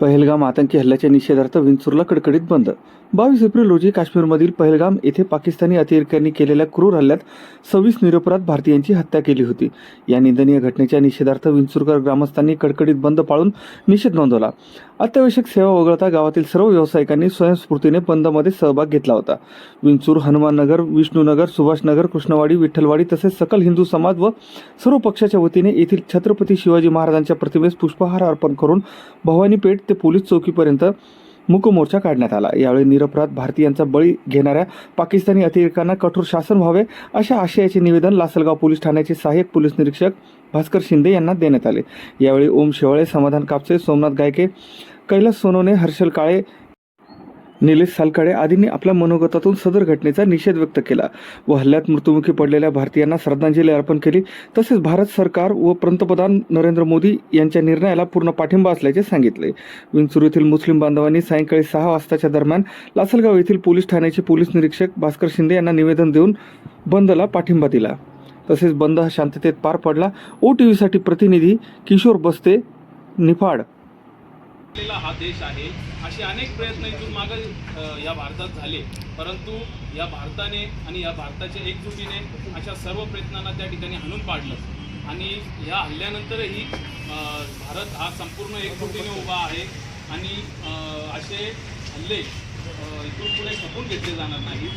पहलगाम आतंकी हल्ल्याच्या निषेधार्थ विंचूरला कडकडीत बंद. बावीस एप्रिल रोजी काश्मीरमधील पहलगाम येथे पाकिस्तानी अतिरेक्यांनी केलेल्या क्रूर हल्ल्यात सव्वीस निरपराध भारतीयांची हत्या केली होती. या निंदनीय घटनेच्या निषेधार्थ विंचूरकर ग्रामस्थांनी कडकडीत बंद पाळून निषेध नोंदवला. अत्यावश्यक सेवा वगळता गावातील सर्व व्यावसायिकांनी स्वयंस्फूर्तीने बंदमध्ये सहभाग घेतला होता. विंचूर हनुमाननगर विष्णूनगर सुभाषनगर कृष्णवाडी विठ्ठलवाडी तसेच सकल हिंदू समाज व सर्व पक्षाच्या वतीने येथील छत्रपती शिवाजी महाराजांच्या प्रतिमेस पुष्पहार अर्पण करून भवानी पेठ ते पोलीस चौकीपर्यंत मुकमोर्चा काढण्यात आला. यावेळी निरपराध भारतीयांचा बळी घेणाऱ्या पाकिस्तानी अतिरेकांना कठोर शासन व्हावे अशा आशयाचे निवेदन लासलगाव पोलीस ठाण्याचे सहाय्यक पोलीस निरीक्षक भास्कर शिंदे यांना देण्यात आले. यावेळी ओम शेवाळे समाधान कापसे सोमनाथ गायके कैलास सोनवणे हर्षल काळे निलेश सालकाळे आदींनी आपल्या मनोगतातून सदर घटनेचा निषेध व्यक्त केला. व हल्ल्यात मृत्युमुखी पडलेल्या भारतीयांना श्रद्धांजली अर्पण केली. तसेच भारत सरकार व पंतप्रधान नरेंद्र मोदी यांच्या निर्णयाला पूर्ण पाठिंबा असल्याचे सांगितले. विंचूर येथील मुस्लिम बांधवांनी सायंकाळी सहा वाजताच्या दरम्यान लासलगाव येथील पोलीस ठाण्याचे पोलीस निरीक्षक भास्कर शिंदे यांना निवेदन देऊन बंदला पाठिंबा दिला. तसेच बंद हा शांततेत पार पडला. ओ टी व्हीसाठी प्रतिनिधी किशोर बस्ते निफाड आपलेला हा देश आहे. असे अनेक प्रयत्न इथून मागे या भारतात झाले. परंतु या भारताने आणि या भारताच्या एकजुटीने अशा सर्व प्रयत्नांना त्या ठिकाणी हाणून पाडलं. आणि या हल्ल्यानंतरही भारत हा संपूर्ण एकजुटीने उभा आहे. आणि असे हल्ले इथून पुढे खपून घेतले जाणार नाही